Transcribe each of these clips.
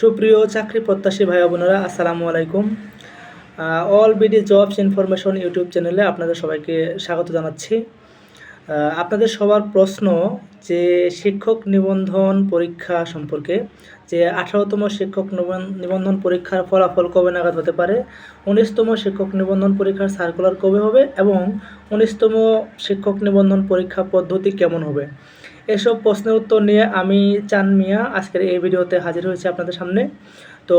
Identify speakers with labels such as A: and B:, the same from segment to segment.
A: সুপ্রিয় চাকরি প্রত্যাশী ভাই বোনেরা, আসসালামু আলাইকুম। All BD jobs information YouTube চ্যানেলে আপনাদের সবাইকে স্বাগত জানাচ্ছি। আপনাদের সবার প্রশ্ন যে শিক্ষক নিবন্ধন পরীক্ষা সম্পর্কে, যে আঠারোতম শিক্ষক নিবন- নিবন্ধন পরীক্ষার ফলাফল কবে নাগাদ হতে পারে, উনিশতম শিক্ষক নিবন্ধন পরীক্ষার সার্কুলার কবে হবে, এবং উনিশতম শিক্ষক নিবন্ধন পরীক্ষা পদ্ধতি কেমন হবে? এসব প্রশ্নের উত্তর নিয়ে আমি চান মিয়া আজকের এই ভিডিওতে হাজির হয়েছি আপনাদের সামনে। তো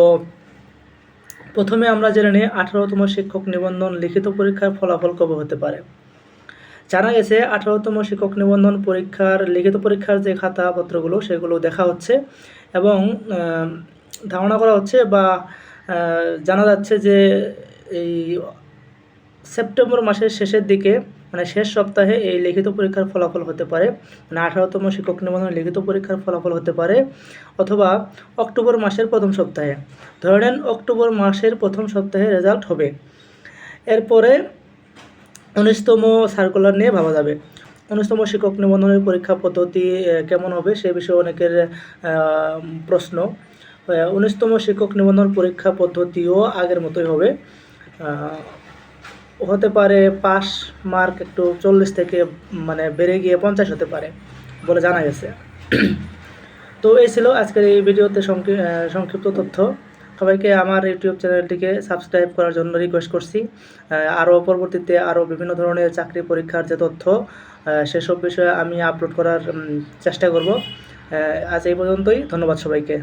A: প্রথমে আমরা জেনে নিই, আঠারোতম শিক্ষক নিবন্ধন লিখিত পরীক্ষার ফলাফল কবে হতে পারে? জানা গেছে, আঠারোতম শিক্ষক নিবন্ধন পরীক্ষার, লিখিত পরীক্ষার যে খাতাপত্রগুলো, সেগুলো দেখা হচ্ছে এবং ধারণা করা হচ্ছে বা জানা যাচ্ছে যে এই সেপ্টেম্বর মাসের শেষের দিকে মানে শেষ সপ্তাহে এই লিখিত পরীক্ষার ফলাফল হতে পারে। মানে আঠারোতম শিক্ষক নিবন্ধন লিখিত পরীক্ষার ফলাফল হতে পারে অথবা অক্টোবর মাসের প্রথম সপ্তাহে। ধরে নেন অক্টোবর মাসের প্রথম সপ্তাহে রেজাল্ট হবে। এরপরে উনিশতম সার্কুলার নিয়ে ভাবা যাবে। উনিশতম শিক্ষক নিবন্ধনের পরীক্ষা পদ্ধতি কেমন হবে সে বিষয়ে অনেকের প্রশ্ন। উনিশতম শিক্ষক নিবন্ধন পরীক্ষা পদ্ধতিও আগের মতোই হবে। হতে পারে পাস মার্ক একটু চল্লিশ থেকে মানে বেড়ে গিয়ে পঞ্চাশ হতে পারে বলে জানা গেছে। তো এই ছিল আজকের এই ভিডিওতে সংক্ষিপ্ত তথ্য। সবাইকে আমার ইউটিউব চ্যানেলটিকে সাবস্ক্রাইব করার জন্য রিকোয়েস্ট করছি। আরও পরবর্তীতে আরও বিভিন্ন ধরনের চাকরি পরীক্ষার যে তথ্য সেসব বিষয়ে আমি আপলোড করার চেষ্টা করব। আজ এই পর্যন্তই। ধন্যবাদ সবাইকে।